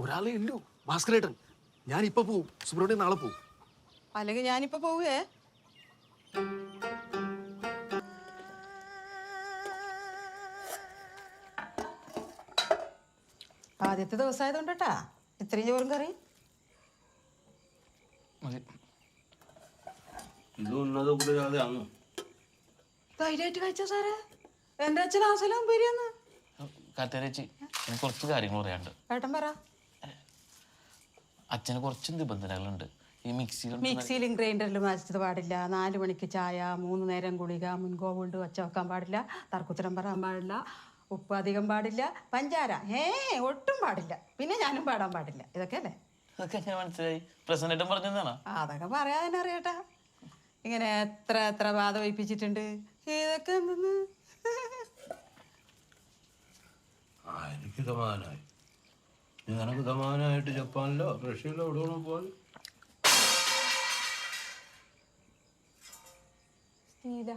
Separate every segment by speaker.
Speaker 1: ഒരാളെ ഉള്ളൂ. ഭാസ്കരേട്ടൻ. ഞാൻ ഇപ്പൊ പോവും. സുബ്രഹ്മണ്യം നാളെ പോവും.
Speaker 2: അല്ലെങ്കിൽ ഞാനിപ്പോ പോവുകേ ആദ്യത്തെ ദിവസമായതുകൊണ്ട് കേട്ടാ ഇത്രയും ചോറും കറി ധൈര്യമായിട്ട് കഴിച്ച സാറേ? എന്റെ അച്ഛൻ ആസലാം പേരിയെന്ന്
Speaker 3: കാത്തേരച്ചി എനിക്ക് കുറച്ച് കാര്യങ്ങൾ പറയാനുണ്ട്.
Speaker 2: ഏട്ടൻ പറ.
Speaker 3: അച്ഛന് കുറച്ച് നിബന്ധനകളുണ്ട്. ഈ മിക്സിയിൽ
Speaker 2: മിക്സിയിലും ഗ്രൈൻഡറിലും അരച്ചത് പാടില്ല. നാല് മണിക്ക് ചായ മൂന്ന് നേരം ഗുളിക മുൻകോ കൊണ്ട് വച്ച വെക്കാൻ പാടില്ല. തർക്കുത്തരം പറയാൻ പാടില്ല. ഉപ്പ് അധികം പാടില്ല. പഞ്ചാര ഏ ഒട്ടും പാടില്ല. പിന്നെ ഞാനും പാടാൻ പാടില്ല. ഇതൊക്കെ അല്ലേ?
Speaker 3: അതൊക്കെ ഞാൻ മനസ്സിലായി? പ്രസന്റേറ്റം പറഞ്ഞതാണ്
Speaker 2: ആ, അതൊക്കെ പറയാൻ അറിയട്ടാ. ഇങ്ങനെ എത്ര എത്ര ബാധ വയ്പ്പിച്ചിട്ടുണ്ട് ഇതൊക്കെ എന്തെന്ന്?
Speaker 4: ആ എനിക്ക് സമാധാനമായി നിനക്ക് സമാനമായിട്ട് ജപ്പാനിലോ റഷ്യയിലോ എവിടെ പോകാൻ?
Speaker 2: ശീല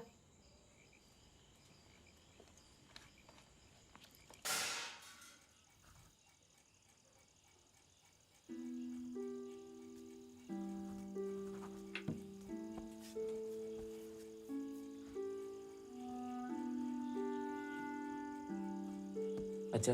Speaker 5: അച്ഛാ.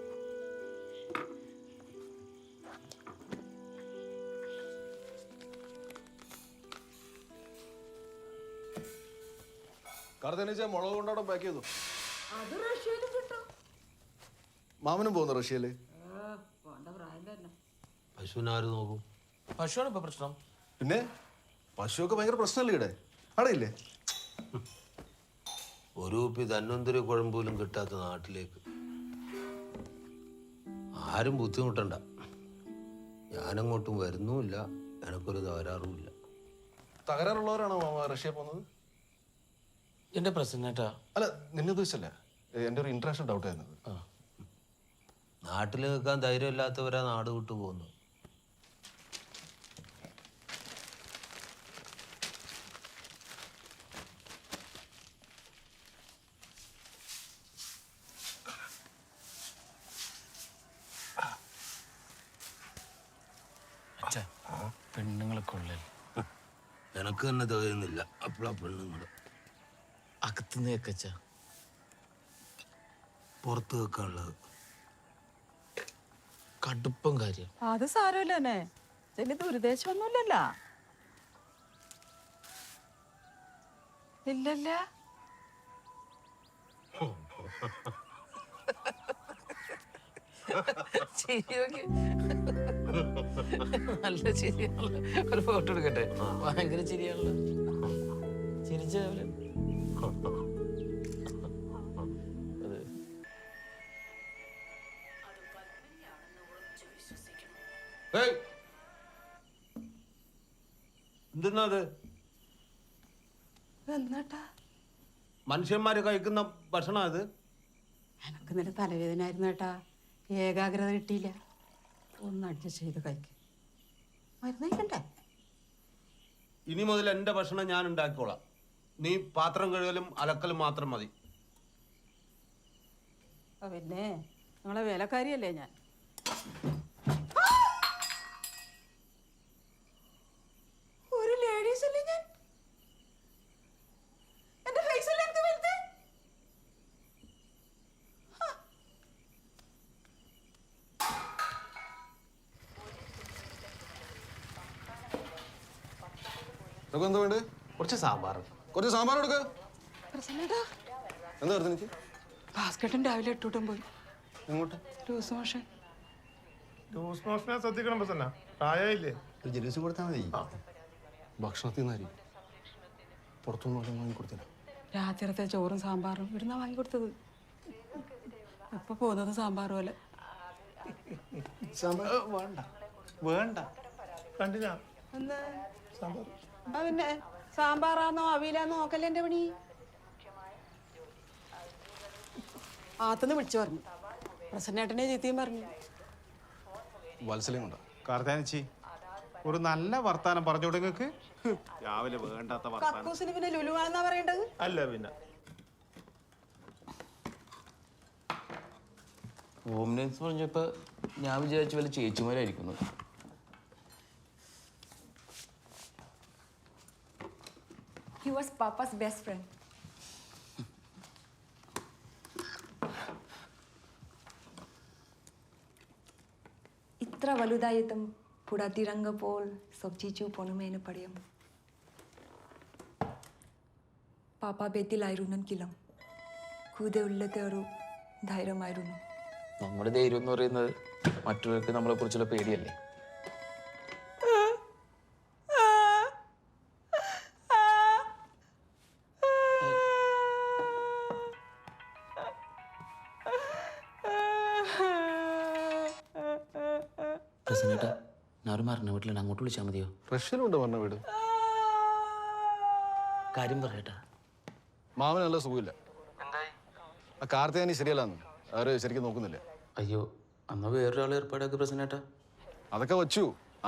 Speaker 1: കാർത്തനേച്ച മുളക് കൊണ്ടോടെ പാക്ക് ചെയ്തു. മാമനും പോകുന്നു റഷ്യയിൽ?
Speaker 4: പശുവിനാര് നോക്കും?
Speaker 5: പശുവാണ് ഇപ്പൊ പ്രശ്നം.
Speaker 1: പിന്നെ? പശുവൊക്കെ ഭയങ്കര പ്രശ്നമല്ലേ ഇവിടെ? അടയില്ലേ ഇല്ലേ
Speaker 4: ഒരു കുപ്പി തന്നൊന്തിരി കുഴമ്പോലും കിട്ടാത്ത നാട്ടിലേക്ക്. ആരും ബുദ്ധിമുട്ടണ്ട. ഞാനങ്ങോട്ടും വരുന്നുമില്ല. എനക്കൊരു തകരാറുമില്ല.
Speaker 1: തകരാറുള്ളവരാണോ മാമ റഷ്യ പോകുന്നത്?
Speaker 5: എന്റെ പ്രസന്നേട്ടാ
Speaker 1: അല്ല നിന്നെ ഉദ്ദേശിച്ചല്ല? എന്റെ എന്റെ ഒരു ഇൻട്രാക്ഷൻ ഡൗട്ട് ആയിരുന്നു
Speaker 4: നാട്ടിൽ നിൽക്കാൻ ധൈര്യമില്ലാത്തവരാ നാട് വിട്ടു പോകുന്നു
Speaker 3: പെണ്ണുങ്ങളൊക്കെ പെണ്ണുങ്ങളെ കൊള്ളൽ
Speaker 4: എനക്ക് തന്നെ തോന്നുന്നില്ല അപ്പോഴാ പെണ്ണുങ്ങൾ
Speaker 3: അകത്തുനിന്ന് കേക്കച്ച.
Speaker 4: പുറത്ത് വെക്കാനുള്ളത്
Speaker 3: കടുപ്പം കാര്യം.
Speaker 2: അത് സാരമില്ല തന്നെ ചെല്ലി ദുരുദ്ദേശമൊന്നുമില്ലല്ല ഇല്ലല്ല.
Speaker 3: ചിരിയൊക്കെ നല്ല ചിരിയാണല്ലോ. ഒരു ഫോട്ടോ എടുക്കട്ടെ? ഭയങ്കര ചിരിയാണല്ലോ. ചിരിച്ച പോലെ
Speaker 4: ഏയ്! എന്തിനാ അത്?
Speaker 2: എന്നിട്ടാ
Speaker 4: മനുഷ്യന്മാര് കഴിക്കുന്ന ഭക്ഷണം അത്
Speaker 2: എനക്ക് ഇന്നലെ തലവേദന ആയിരുന്നു കേട്ടാ ഏകാഗ്രത കിട്ടിയില്ല. ഒന്ന് അഡ്ജസ്റ്റ് ചെയ്ത് കഴിക്കും. മരുന്ന് കഴിക്കണ്ടേ?
Speaker 4: ഇനി മുതൽ എന്റെ ഭക്ഷണം ഞാൻ ഉണ്ടാക്കിക്കോളാം. നീ പാത്രം കഴുകലും അലക്കലും മാത്രം മതി.
Speaker 2: പിന്നെ നിങ്ങളെ വേലക്കാരിയല്ലേ ഞാൻ. ഒരു ലേഡീസ് അല്ലേ ഞാൻ? എന്റെ ഫേസ് അല്ലേ എനിക്ക് വലുത്?
Speaker 1: എന്താ വേണ്ടത്
Speaker 3: കുറച്ച് സാമ്പാർ.
Speaker 1: കുറച്ച് സാമ്പാർ എടുക്ക എന്താ
Speaker 2: രാവിലെ ഇട്ടൂട്ടം പോയി.
Speaker 1: എങ്ങോട്ട്?
Speaker 2: Loose motion.
Speaker 6: ലൂസ് മോഷനെ ശ്രദ്ധിക്കണം പ്രസന്ന. പ്രായമില്ലേ
Speaker 1: ഒരു ജലൂസ് കൊടുത്താൽ മതി. ഭക്ഷണത്തിൽ നിന്നായി പുറത്തുനിന്ന് വല്ലതും വാങ്ങി കൊടുത്തില്ല.
Speaker 2: രാത്രിത്തെ ചോറും സാമ്പാറും ഇവിടുന്ന വാങ്ങിക്കൊടുത്തത് ഇപ്പൊ പോകുന്നത് സാമ്പാർ പോലെ. വേണ്ട.
Speaker 6: വേണ്ട.
Speaker 2: കണ്ടില്ല? പിന്നെ? സാമ്പാറാന്നോ അവിയിലാന്നോ നോക്കല്ലേ എന്റെ പണി? ആത്തുനിന്ന് വിളിച്ചു പറഞ്ഞു. പ്രസന്നേട്ടനെ ചീത്തയും പറഞ്ഞു.
Speaker 1: വത്സലയും
Speaker 7: കാർത്താനിച്ചി ഒരു നല്ല വർത്താനം പറഞ്ഞു നിങ്ങൾക്ക് രാവിലെ വേണ്ടാത്ത
Speaker 2: കക്കൂസിന് പിന്നെ ലുലുവാണെന്നാ പറയേണ്ടത്?
Speaker 6: അല്ല പിന്നെ.
Speaker 5: ഹോം നേഴ്സ് പറഞ്ഞപ്പോൾ ഞാൻ വിചാരിച്ചു വല്ല ചേച്ചിമാരായിരിക്കുന്നു.
Speaker 8: Papa's best friend. ഇത്ര വലുതായിട്ടും പുടാത്തിരങ്ക പോൽ സബ്ജിച്ചു പൊണുമേന് പടയും. പാപ്പ ബെത്തിലായിരുന്നെങ്കിലും കൂടെ ഉള്ളത്തെ ഒരു ധൈര്യമായിരുന്നു.
Speaker 5: നമ്മുടെ ധൈര്യം എന്ന് പറയുന്നത് മറ്റുള്ളവർക്ക് നമ്മളെ കുറിച്ചുള്ള പേടിയല്ലേ? പ്രസന്നേട്ടാ ഞാൻ ഒരു മരണ വീട്ടിലുണ്ട്. അങ്ങോട്ട് വിളിച്ചാൽ മതിയോ?
Speaker 1: റഷ്യയിലുണ്ട് പറഞ്ഞ വീട്?
Speaker 5: കാര്യം പറയട്ടാ
Speaker 1: മാമന് നല്ല സുഖമില്ല. ആ കാർത്തികാനി ശരിയല്ലാന്ന്. അവർ ശരിക്കും നോക്കുന്നില്ല.
Speaker 5: അയ്യോ അന്ന് വേറൊരാൾ ഏർപ്പാടാക്കി പ്രസന്നേട്ടാ
Speaker 1: അതൊക്കെ വച്ചു.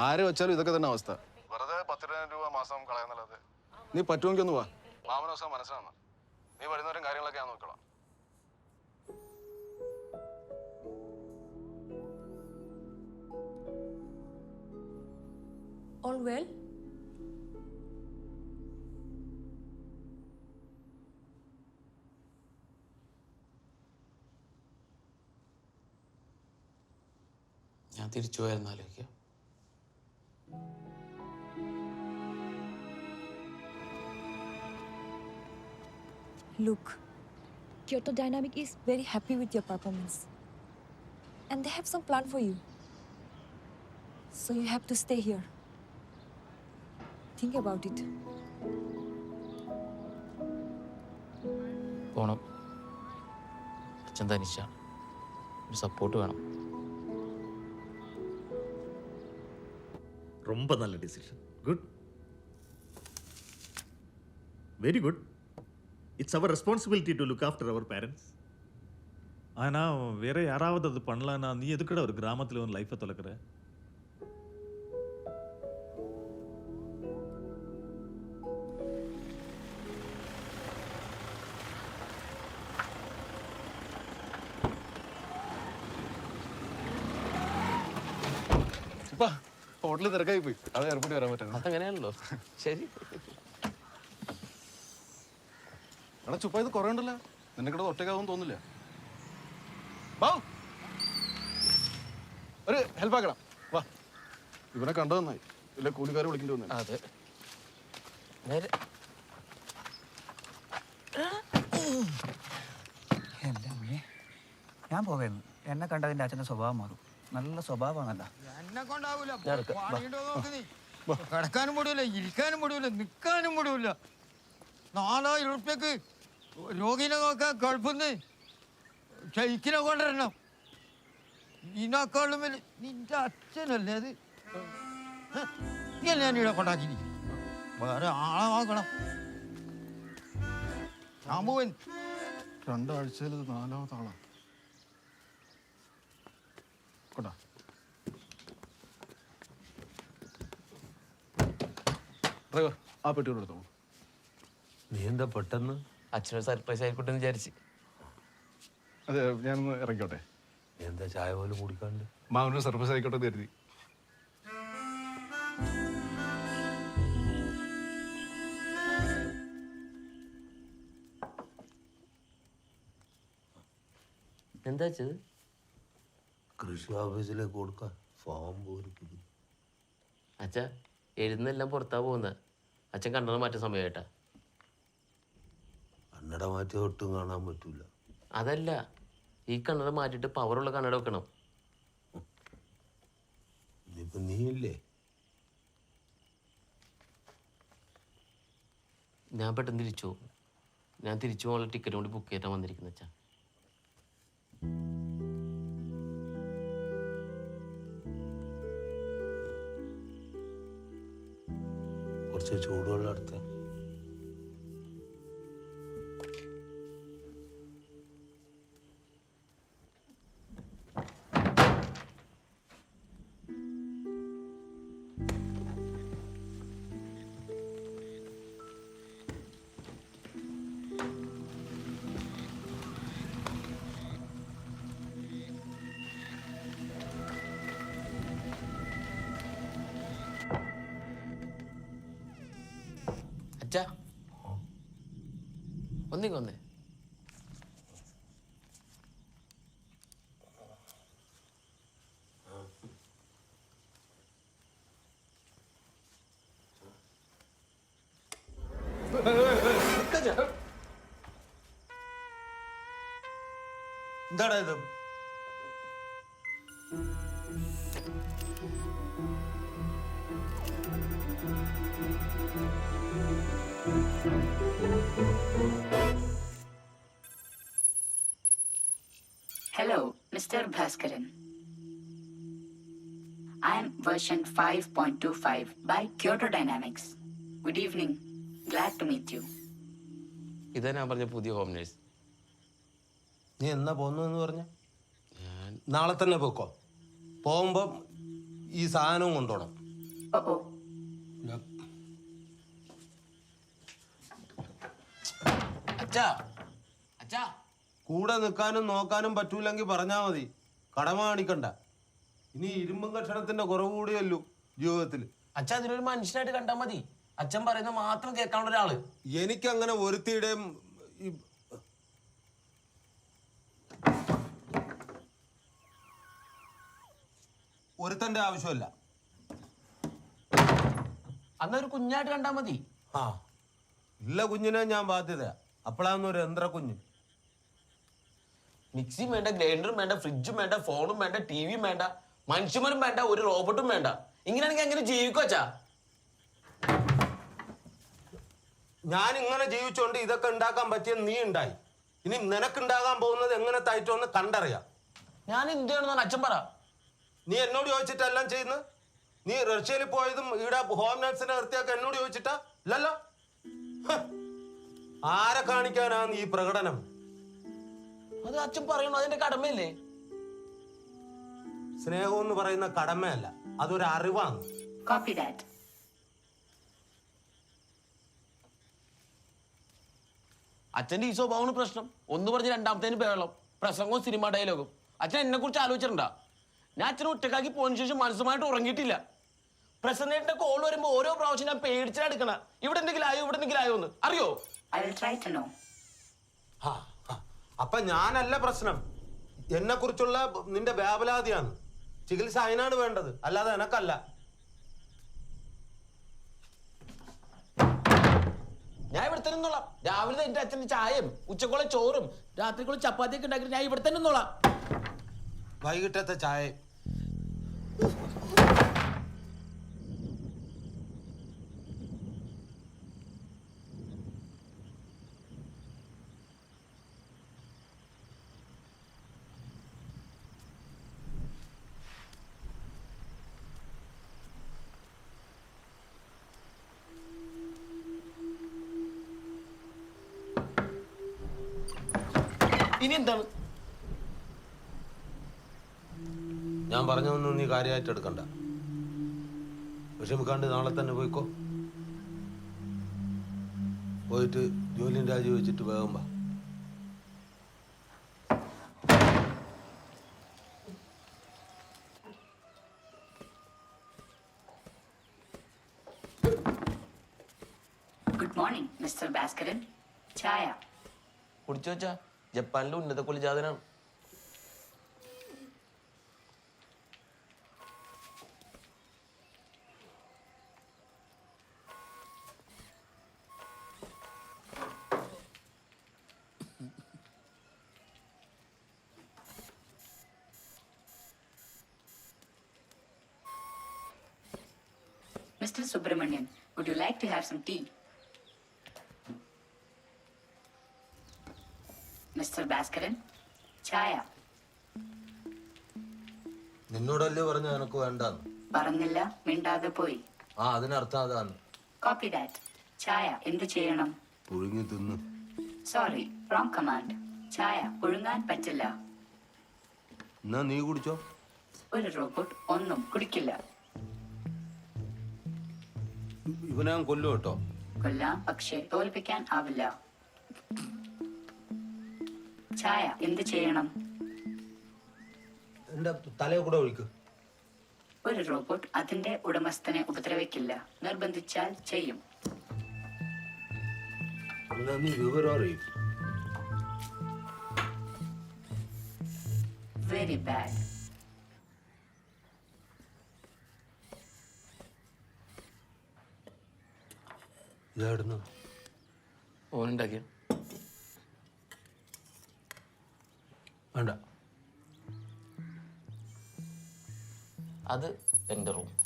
Speaker 1: ആര് വെച്ചാലും ഇതൊക്കെ തന്നെ അവസ്ഥ. വെറുതെ പത്തിരുപതിനായിരം രൂപ മാസം കളയുന്നല്ലാതെ. നീ പറ്റുമെങ്കിൽ ഒന്ന് വാ. മാമനോസം മനസ്സിലാണ്
Speaker 8: well?
Speaker 5: ഞാൻ തിരിച്ചു പോയായിരുന്നു ആലോചിക്കുക
Speaker 8: Look, Kyoto Dynamic is very happy with your performance. And they have some plan for you. So you have to stay here. Think about it.
Speaker 5: പോണം അച്ഛൻ തനിച്ചാണ് ഒരു സപ്പോർട്ട് വേണം
Speaker 9: ரொம்ப நல்ல decision good very good it's our responsibility to look after our parents ஆனால் வேற யாராவது அது பண்ணலான்னா நீ எதுக்குடா ஒரு கிராமத்தில் ஒரு லைஃப்பை தொலைக்கிற
Speaker 1: ഹോട്ടലിൽ തിരക്കായി പോയി. അത് എയർപോർട്ടിൽ വരാൻ പറ്റുന്നു
Speaker 5: അങ്ങനെയാണല്ലോ ശരി.
Speaker 1: എടാ ചുപ്പ ഇത് കുറേ ഉണ്ടല്ലോ. നിന്നെ കൂടെ ഒറ്റക്കാവും തോന്നില്ല ഒരു ഹെൽപ്പ് ആക്കണം. വാ. ഇവനെ കണ്ടു നന്നായി. ഇല്ല കൂലിക്കാരെ വിളിക്കേണ്ടി വന്നു.
Speaker 5: അതെ. നേരെ.
Speaker 10: എന്റെ അമ്മേ ഞാൻ പോകായിരുന്നു എന്നെ കണ്ടതിന്റെ അച്ഛന്റെ സ്വഭാവം മാറും. നല്ല സ്വഭാവമാണല്ലോ.
Speaker 11: എന്നെ കൊണ്ടാവൂല പണിയുടെ നോക്ക് നീ. കിടക്കാനും മുടിയില്ല ഇരിക്കാനും മുടിയില്ല നിൽക്കാനും മുടിയില്ല നാലായിരം ഉറുപ്പ്യക്ക് രോഗിനെ നോക്കാൻ കുഴപ്പമെന്ന് ചൈക്കിനെ കൊണ്ടുവരണം. ഇതിനേക്കാളും വലിയ നിന്റെ അച്ഛനല്ലേ അത്? ഞാൻ ഇവിടെ കൊണ്ടാക്കി വേറെ ആളെ നോക്കണം. ശാമ്പുവൻ പോവൻ
Speaker 1: രണ്ടാഴ്ചയിൽ ഇത് നാലാമത്തെ കൊണ്ടാ. ഡ്രൈവർ ആ പെട്ടി എടുത്തോ.
Speaker 4: നീ എന്താ പെട്ടെന്ന്?
Speaker 5: അച്ഛനൊരു സർപ്രൈസ് ആയിക്കോട്ടെ എന്ന് വിചാരിച്ച്.
Speaker 1: അതെ ഞാനൊന്ന് ഇറങ്ങിക്കോട്ടെ.
Speaker 4: നീ എന്താ ചായ പോലും കുടിക്കാണ്ട്?
Speaker 1: മാമനൊരു സർപ്രൈസ് ആയിക്കോട്ടെ എന്ന് കരുതി.
Speaker 5: എന്താ വെച്ചത്
Speaker 4: കൃഷി ഓഫീസിലേക്ക് കൊടുക്കാൻ ഫോം പോലും
Speaker 5: അച്ഛ എഴുന്നെല്ലാം പുറത്താ പോകുന്നത് അച്ഛൻ കണ്ണട മാറ്റ സമയമായിട്ടാ
Speaker 4: കണ്ണട മാറ്റി ഒട്ടും കാണാൻ പറ്റൂല.
Speaker 5: അതല്ല ഈ കണ്ണട മാറ്റിയിട്ട് പവറുള്ള കണ്ണട വെക്കണം.
Speaker 4: ഇനിയിപ്പോ നീയില്ലേ?
Speaker 5: ഞാൻ പെട്ടെന്ന് തിരിച്ചു ഞാൻ തിരിച്ചു പോകാനുള്ള ടിക്കറ്റ് കൂടി ബുക്ക് ചെയ്തിട്ടാണ് വന്നിരിക്കുന്നത് അച്ഛാ.
Speaker 4: കുറച്ച് ചൂടുവെള്ളം എടുത്ത്
Speaker 5: ഒന്നിങ്ങ ഒന്നേ
Speaker 4: എന്താടാ ഇത്?
Speaker 12: Hello, Mr. Bhaskaran. I am version 5.25 by Kyoto Dynamics. Good evening. Glad to meet you.
Speaker 5: ഇതാ ഞാൻ പറഞ്ഞ പുതിയ ഹോം നേഴ്സ്
Speaker 4: നീ എന്നാ പോന്നെന്ന് പറഞ്ഞ
Speaker 5: ഞാൻ
Speaker 4: നാളെ തന്നെ പോക്കോ പോകുമ്പം ഈ സാധനവും കൊണ്ടുപോകണം
Speaker 12: Oh, oh.
Speaker 5: അച്ഛാ
Speaker 4: കൂടെ നിൽക്കാനും നോക്കാനും പറ്റൂലെങ്കിൽ പറഞ്ഞാൽ മതി. കടമ കാണിക്കണ്ട ഇനി ഇരുമ്പും കഷണത്തിന്റെ കുറവ് കൂടിയല്ലോ ജീവിതത്തിൽ
Speaker 5: അച്ഛൻ അതിനൊരു മനുഷ്യനായിട്ട് കണ്ടാൽ മതി. അച്ഛൻ പറയുന്ന മാത്രം കേൾക്കാനുള്ള ഒരാൾ.
Speaker 4: എനിക്കങ്ങനെ ഒരുത്തിയുടെയും ഒരുത്തന്റെ ആവശ്യമല്ല.
Speaker 5: അന്നൊരു കുഞ്ഞായിട്ട് കണ്ടാൽ മതി.
Speaker 4: ആ. ഇല്ല കുഞ്ഞിനെ ഞാൻ ബാധ്യത അപ്പോഴാന്നൊരു യന്ത്ര കുഞ്ഞ്
Speaker 5: മിക്സിയും വേണ്ട ഗ്രൈൻഡറും വേണ്ട ഫ്രിഡ്ജും വേണ്ട ഫോണും വേണ്ട ടി വിയും വേണ്ട മനുഷ്യന്മാരും വേണ്ട ഒരു റോബോട്ടും വേണ്ട. ഇങ്ങനെയാണെങ്കിൽ അങ്ങനെ ജീവിക്കോച്ചാ
Speaker 4: ഞാൻ ഇങ്ങനെ ജീവിച്ചോണ്ട് ഇതൊക്കെ ഉണ്ടാക്കാൻ പറ്റിയ നീ ഉണ്ടായി. ഇനി നിനക്കുണ്ടാകാൻ പോകുന്നത് എങ്ങനെ തായിട്ടോന്ന് കണ്ടറിയാം.
Speaker 5: ഞാൻ എന്തിനാണെന്നാണ് അച്ഛൻ പറ.
Speaker 4: നീ എന്നോട് ചോദിച്ചിട്ടെല്ലാം ചെയ്യുന്നത്? നീ റഷ്യയിൽ പോയതും ഇവിടെ ഹോം നഴ്സിനെ നിർത്തിയൊക്കെ എന്നോട് ചോദിച്ചിട്ടാ? ഇല്ലല്ലോ. ആരെ കാണിക്കാനാണ് ഈ പ്രകടനം?
Speaker 5: അത് അച്ഛൻ പറയുന്നു അതിന്റെ കടമയല്ലേ?
Speaker 4: സ്നേഹം എന്ന് പറയുന്ന കടമയല്ല അതൊരു അറിവാണ്.
Speaker 12: Copy that.
Speaker 5: അച്ഛന്റെ ഈ സ്വഭാവമാണ് പ്രശ്നം. ഒന്ന് പറഞ്ഞ് രണ്ടാമത്തേന് ബഹളം. പ്രസംഗവും സിനിമ ഡയലോഗും. അച്ഛൻ എന്നെ കുറിച്ച് ആലോചിച്ചിട്ടുണ്ടാ? ഞാൻ അച്ഛനെ ഒറ്റക്കാക്കി പോയതിനു ശേഷം മനസ്സുമായിട്ട് ഉറങ്ങിയിട്ടില്ല. പ്രസന്റേറ്റിന്റെ കോൾ വരുമ്പോ ഓരോ പ്രാവശ്യം ഞാൻ പേടിച്ചാ എടുക്കണ. ഇവിടെ എന്തെങ്കിലും ആയോ ഇവിടെ എന്തെങ്കിലും ആയോ എന്ന്. അറിയോ?
Speaker 12: I
Speaker 4: അപ്പൊ ഞാനല്ല പ്രശ്നം. എന്നെ കുറിച്ചുള്ള നിന്റെ വ്യാപലാതിയാണ്. ചികിത്സ അതിനാണ് വേണ്ടത്. അല്ലാതെ എനക്കല്ല.
Speaker 5: ഞാൻ ഇവിടെ തന്നെ നിന്നോളാം. രാവിലെ എന്റെ അച്ഛന്റെ ചായയും ഉച്ചക്കുള്ള ചോറും രാത്രിക്കുള്ള ചപ്പാത്തിയൊക്കെ ഉണ്ടാക്കി ഞാൻ ഇവിടെ തന്നെ നിന്നോളാം.
Speaker 4: വൈകിട്ടത്തെ ചായ.
Speaker 5: ഇനി എന്താണ്?
Speaker 4: ഞാൻ പറഞ്ഞതൊന്നും നീ കാര്യമായിട്ട് എടുക്കണ്ട. വിഷമിക്കാണ്ട് നാളെ തന്നെ പോയിക്കോ. പോയിട്ട് ജോലിയും രാജിവെച്ചിട്ട് വേഗം വാ.
Speaker 12: ഗുഡ് മോർണിംഗ് മിസ്റ്റർ ഭാസ്കരൻ
Speaker 5: ചായ കുടിച്ചോച്ചാ ജപ്പാനിലെ ഉന്നത കുലജാതനാണ്
Speaker 12: Mr. Subramanian, would you like to have some tea? Mr. ചായ.
Speaker 4: നിന്നോടല്ലേ പറഞ്ഞ എനക്ക് വേണ്ട
Speaker 12: പറഞ്ഞില്ല മിണ്ടാതെ പോയി.
Speaker 4: ആ അതിനർത്ഥം അതാണ്.
Speaker 12: കോപ്പി ഡാറ്റ് ചായ എന്ത് ചെയ്യണം?
Speaker 4: പുഴുങ്ങി തിന്ന്.
Speaker 12: സോറി റോങ് കമാൻഡ് ചായ പുഴുങ്ങാൻ പറ്റില്ല.
Speaker 4: എന്നാ നീ കുടിച്ചോ?
Speaker 12: ഒരു റോബോട്ട് ഒന്നും കുടിക്കില്ല.
Speaker 4: ഇവനെ ഞാൻ കൊല്ലു കേട്ടോ.
Speaker 12: കൊല്ലാം പക്ഷേ തോൽപ്പിക്കാൻ ആവില്ല. ചായ എന്ത് ചെയ്യണം?
Speaker 4: എന്റെ തലയെ കൂടെ ഒഴിക്ക്.
Speaker 12: ഒരു റോബോട്ട് അതിന്റെ ഉടമസ്ഥനെ ഉപദ്രവിക്കില്ല. നിർബന്ധിച്ചാൽ ചെയ്യും. വെരി ബാഡ്
Speaker 5: ഓനുണ്ടാക്കിയ
Speaker 4: വേണ്ട.
Speaker 5: അത് എന്റെ റൂം.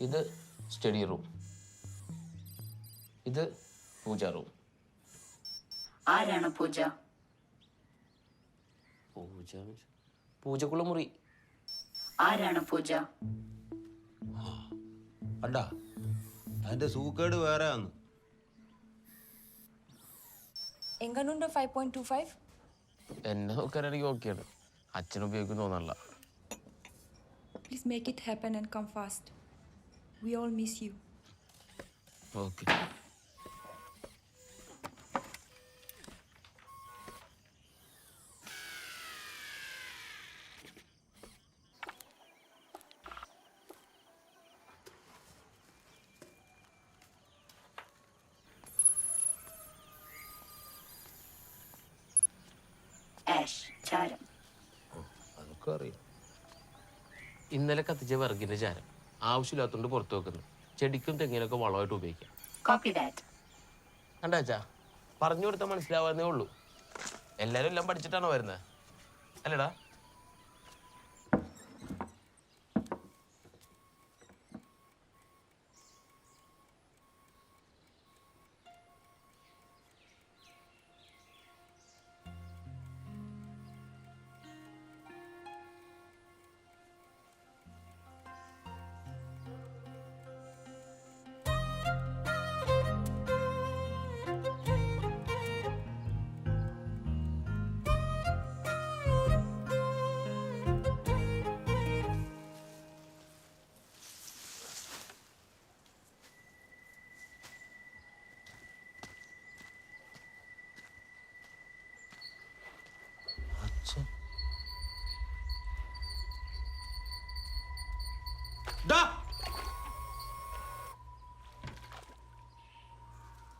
Speaker 5: ഇത് സ്റ്റഡി റൂം. ഇത് പൂജ റൂം.
Speaker 12: ആരാണ് പൂജ?
Speaker 5: പൂജ പൂജക്കുള്ള മുറി
Speaker 12: ആരാണ് പൂജ?
Speaker 4: അണ്ട അതിന്റെ സൂക്കേട് വേറെ ആണ്
Speaker 8: Enganundo 5.25.
Speaker 5: എന്നെ നോക്കാനാണെങ്കിൽ ഓക്കെയാണ് അച്ഛൻ ഉപയോഗിക്കും തോന്നല്ല
Speaker 8: Please make it happen and come fast. We all miss you.
Speaker 5: Okay
Speaker 12: ash ചാരം.
Speaker 4: അതൊക്കെ അറിയാം
Speaker 5: ഇന്നലെ കത്തിച്ച വിറകിന്റെ ചാരം ആവശ്യമില്ലാത്തോണ്ട് പുറത്തു വെക്കുന്നു. ചെടിക്കും തെങ്ങിനൊക്കെ വളമായിട്ട് ഉപയോഗിക്കാം.
Speaker 12: കോപ്പി ദാറ്റ്
Speaker 5: കണ്ടാച്ചാ പറഞ്ഞു കൊടുത്താൽ മനസ്സിലാവാന്നേ ഉള്ളൂ. എല്ലാരും എല്ലാം പഠിച്ചിട്ടാണോ വരുന്നത് അല്ലടാ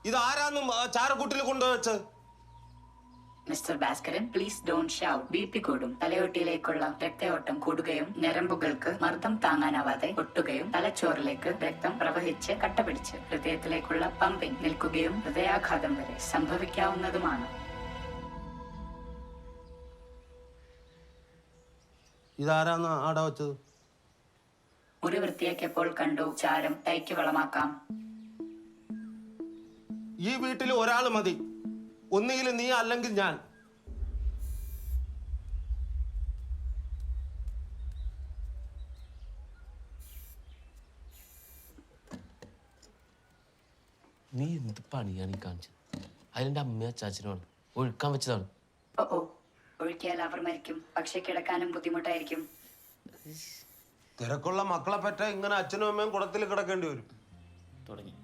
Speaker 4: ഇതാരാന്നും ചാരക്കൂട്ടിൽ കൊണ്ടുവച്ച്?
Speaker 12: Mister Bhaskaran please don't shout B P കൂടും. തലയോട്ടിയിലേക്കുള്ള രക്തയോട്ടം കൂടുകയും ഞരമ്പുകൾക്ക് മർദ്ദം താങ്ങാനാവാതെ ഒട്ടുകയും തലച്ചോറിലേക്ക് രക്തം പ്രവഹിച്ച് കട്ടപിടിച്ച് ഹൃദയത്തിലേക്കുള്ള പമ്പിംഗ് നിൽക്കുകയും ഹൃദയാഘാതം വരെ സംഭവിക്കാവുന്നതുമാണ്.
Speaker 4: ഇതാരാന്ന് ആടെ വെച്ചത്
Speaker 12: മുറി വൃത്തിയാക്കിയപ്പോൾ കണ്ടു ചാരം തൈക്ക് വളമാക്കാം.
Speaker 4: ഈ വീട്ടിൽ ഒരാൾ മതി. ഒന്നുകിൽ നീ അല്ലെങ്കിൽ ഞാൻ.
Speaker 5: നീ എന്ത് പണിയാണ് ഈ കാണിച്ചത്? അതിലെന്റെ അമ്മയും അച്ചാച്ചനുമാണ് ഒഴുക്കാൻ വെച്ചതാണ്.
Speaker 12: ഓ ഓ. ഒഴുക്കിയാൽ അവർ മരിക്കും. പക്ഷെ കിടക്കാനും ബുദ്ധിമുട്ടായിരിക്കും.
Speaker 4: തിരക്കുള്ള മക്കളെ പറ്റ ഇങ്ങനെ അച്ഛനും അമ്മയും കുടത്തിൽ കിടക്കേണ്ടി വരും.
Speaker 5: തുടങ്ങി.